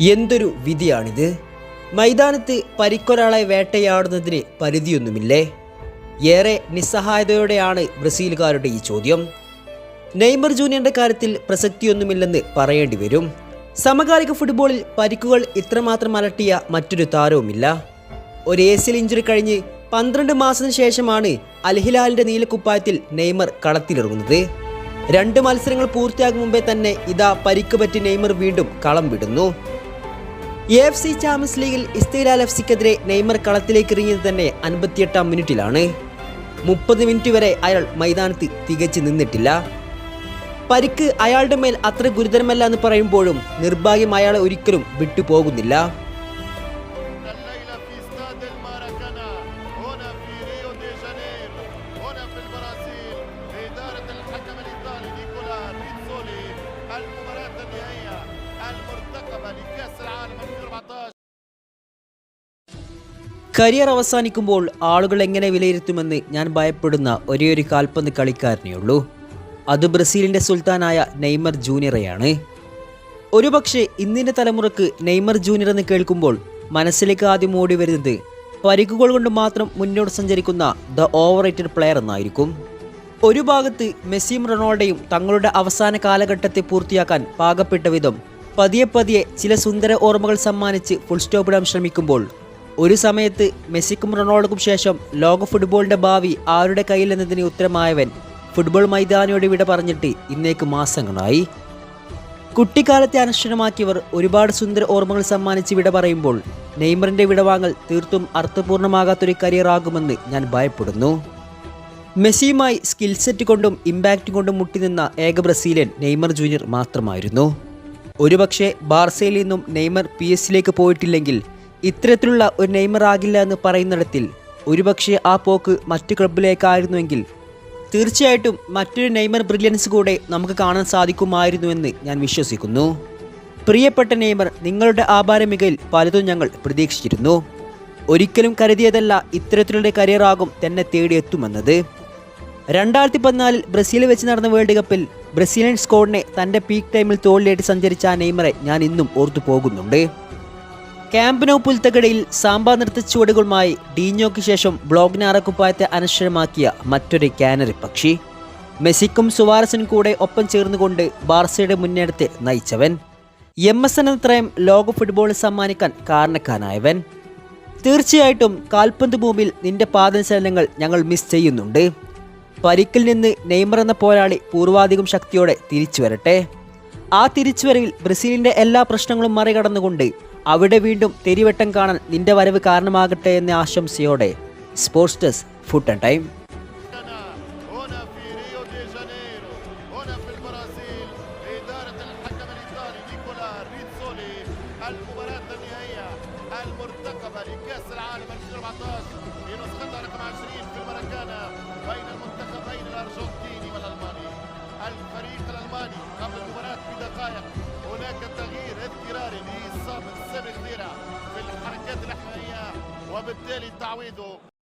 എന്തൊരു വിധിയാണിത്? മൈതാനത്ത് പരിക്കൊരാളെ വേട്ടയാടുന്നതിന് പരിധിയൊന്നുമില്ലേ? ഏറെ നിസ്സഹായതയോടെയാണ് ബ്രസീലുകാരുടെ ഈ ചോദ്യം. നെയ്മർ ജൂനിയറിന്റെ കാര്യത്തിൽ പ്രസക്തിയൊന്നുമില്ലെന്ന് പറയേണ്ടി വരും. സമകാലിക ഫുട്ബോളിൽ പരിക്കുകൾ ഇത്രമാത്രം അലട്ടിയ മറ്റൊരു താരവുമില്ല. ഒരു ഏസിൽ ഇഞ്ചുറി കഴിഞ്ഞ് പന്ത്രണ്ട് മാസത്തിന് ശേഷമാണ് അൽഹിലാലിന്റെ നീലക്കുപ്പായത്തിൽ നെയ്മർ കളത്തിലിറങ്ങുന്നത്. രണ്ട് മത്സരങ്ങൾ പൂർത്തിയാകും മുമ്പേ തന്നെ ഇതാ പരിക്ക് പറ്റി നെയ്മർ വീണ്ടും കളം വിടുന്നു. എഫ് സി ചാമ്പ്യൻസ് ലീഗിൽ ഇസ്തീലാൽ എഫ് സിക്കെതിരെ നെയ്മർ കളത്തിലേക്ക് ഇറങ്ങിയത് തന്നെ അൻപത്തിയെട്ടാം മിനിറ്റിലാണ്. മുപ്പത് മിനിറ്റ് വരെ അയാൾ മൈതാനത്ത് തികച്ചു നിന്നിട്ടില്ല. പരിക്ക് അയാളുടെ മേൽ അത്ര ഗുരുതരമല്ല എന്ന് പറയുമ്പോഴും നിർഭാഗ്യം അയാളെ ഒരിക്കലും വിട്ടുപോകുന്നില്ല. കരിയർ അവസാനിക്കുമ്പോൾ ആളുകൾ എങ്ങനെ വിലയിരുത്തുമെന്ന് ഞാൻ ഭയപ്പെടുന്ന ഒരേയൊരു കാൽപന്ത് കളിക്കാരനെയുള്ളൂ. അത് ബ്രസീലിന്റെ സുൽത്താനായ നെയ്മർ ജൂനിയറെയാണ്. ഒരുപക്ഷെ ഇന്നിന്റെ തലമുറയ്ക്ക് നെയ്മർ ജൂനിയർ എന്ന് കേൾക്കുമ്പോൾ മനസ്സിലേക്ക് ആദ്യം ഓടി വരുന്നത് പരിക്കുകൾ കൊണ്ട് മാത്രം മുന്നോട്ട് സഞ്ചരിക്കുന്ന ദ ഓവർ റേറ്റഡ് പ്ലെയർ എന്നായിരിക്കും. ഒരു ഭാഗത്ത് മെസ്സിയും റൊണാൾഡോയും തങ്ങളുടെ അവസാന കാലഘട്ടത്തെ പൂർത്തിയാക്കാൻ പാകപ്പെട്ട വിധം പതിയെ പതിയെ ചില സുന്ദര ഓർമ്മകൾ സമ്മാനിച്ച് ഫുൾ സ്റ്റോപ്പിടാൻ ശ്രമിക്കുമ്പോൾ ഒരു സമയത്ത് മെസ്സിക്കും റൊണാൾഡോക്കും ശേഷം ലോക ഫുട്ബോളിന്റെ ഭാവി ആരുടെ കയ്യിൽ എന്നതിന് ഉത്തരമായവൻ ഫുട്ബോൾ മൈതാനിയോട് വിട പറഞ്ഞിട്ട് ഇന്നേക്ക് മാസങ്ങളായി. കുട്ടിക്കാലത്തെ അനുഷ്ഠാനമാക്കിയവർ ഒരുപാട് സുന്ദര ഓർമ്മകൾ സമ്മാനിച്ച് വിട പറയുമ്പോൾ നെയ്മറിന്റെ വിടവാങ്ങൽ തീർത്തും അർത്ഥപൂർണമാകാത്തൊരു കരിയർ ആകുമെന്ന് ഞാൻ ഭയപ്പെടുന്നു. മെസ്സിയുമായി സ്കിൽ സെറ്റ് കൊണ്ടും ഇമ്പാക്റ്റ് കൊണ്ടും മുട്ടിനിന്ന ഏക ബ്രസീലിയൻ നെയ്മർ ജൂനിയർ മാത്രമായിരുന്നു. ഒരുപക്ഷെ ബാർസയിൽ നിന്നും നെയ്മർ പി എസിലേക്ക് പോയിട്ടില്ലെങ്കിൽ ഇത്തരത്തിലുള്ള ഒരു നെയ്മർ ആകില്ല എന്ന് പറയുന്നിടത്തിൽ ഒരുപക്ഷെ ആ പോക്ക് മറ്റു ക്ലബിലേക്കായിരുന്നുവെങ്കിൽ തീർച്ചയായിട്ടും മറ്റൊരു നെയ്മർ ബ്രില്യൻസ് കൂടെ നമുക്ക് കാണാൻ സാധിക്കുമായിരുന്നുവെന്ന് ഞാൻ വിശ്വസിക്കുന്നു. പ്രിയപ്പെട്ട നെയ്മർ നിങ്ങളുടെ ആഭാര മികയിൽ പലതും ഞങ്ങൾ പ്രതീക്ഷിച്ചിരുന്നു. ഒരിക്കലും കരുതിയതല്ല ഇത്തരത്തിലുള്ള കരിയറാകും തന്നെ തേടിയെത്തുമെന്നത്. രണ്ടായിരത്തി പതിനാലിൽ ബ്രസീലിൽ വെച്ച് നടന്ന വേൾഡ് കപ്പിൽ ബ്രസീലിയൻ സ്കോഡിനെ തന്റെ പീക്ക് ടൈമിൽ തോളിലേറ്റ് സഞ്ചരിച്ച നെയ്മറെ ഞാൻ ഇന്നും ഓർത്തു പോകുന്നുണ്ട് ക്യാമ്പ് നൗ പുൽത്തകടയിൽ സാമ്പാ നൃത്ത ചുവടുകളുമായി ഡീഞ്ഞോയ്ക്ക് ശേഷം ബ്ലോഗ്നാറ കുപ്പായത്തെ അനശ്വരമാക്കിയ മറ്റൊരു കാനറി പക്ഷി. മെസ്സിക്കും സുവാരസിനും കൂടെ ഒപ്പം ചേർന്നുകൊണ്ട് ബാർസയുടെ മുന്നേറ്റത്തെ നയിച്ചവൻ. എം എസ് എൻ ത്രയം ലോക ഫുട്ബോൾ സമ്മാനിക്കാൻ കാരണക്കാരനായവൻ. തീർച്ചയായിട്ടും കാൽപന്ത് ഭൂമിയിൽ നിന്റെ പാദചലനങ്ങൾ ഞങ്ങൾ മിസ് ചെയ്യുന്നുണ്ട്. പരിക്കിൽ നിന്ന് നെയ്മർ എന്ന പോരാളി പൂർവാധികം ശക്തിയോടെ തിരിച്ചു വരട്ടെ ആ തിരിച്ചുവരവിൽ ബ്രസീലിന്റെ എല്ലാ പ്രശ്നങ്ങളും മറികടന്നുകൊണ്ട് അവിടെ വീണ്ടും തെരിവട്ടം കാണാൻ നിന്റെ വരവ് കാരണമാകട്ടെ എന്ന ആശംസയോടെ sports desk food and time هنا في ريو دي جانيرو هنا في البرازيل بإدارة الحكم الإيطالي نيكولا ريتسولي المباراة النهائية المرتقبة لكأس العالم 2014 في نسختها رقم 20 في الماراكانا Awedo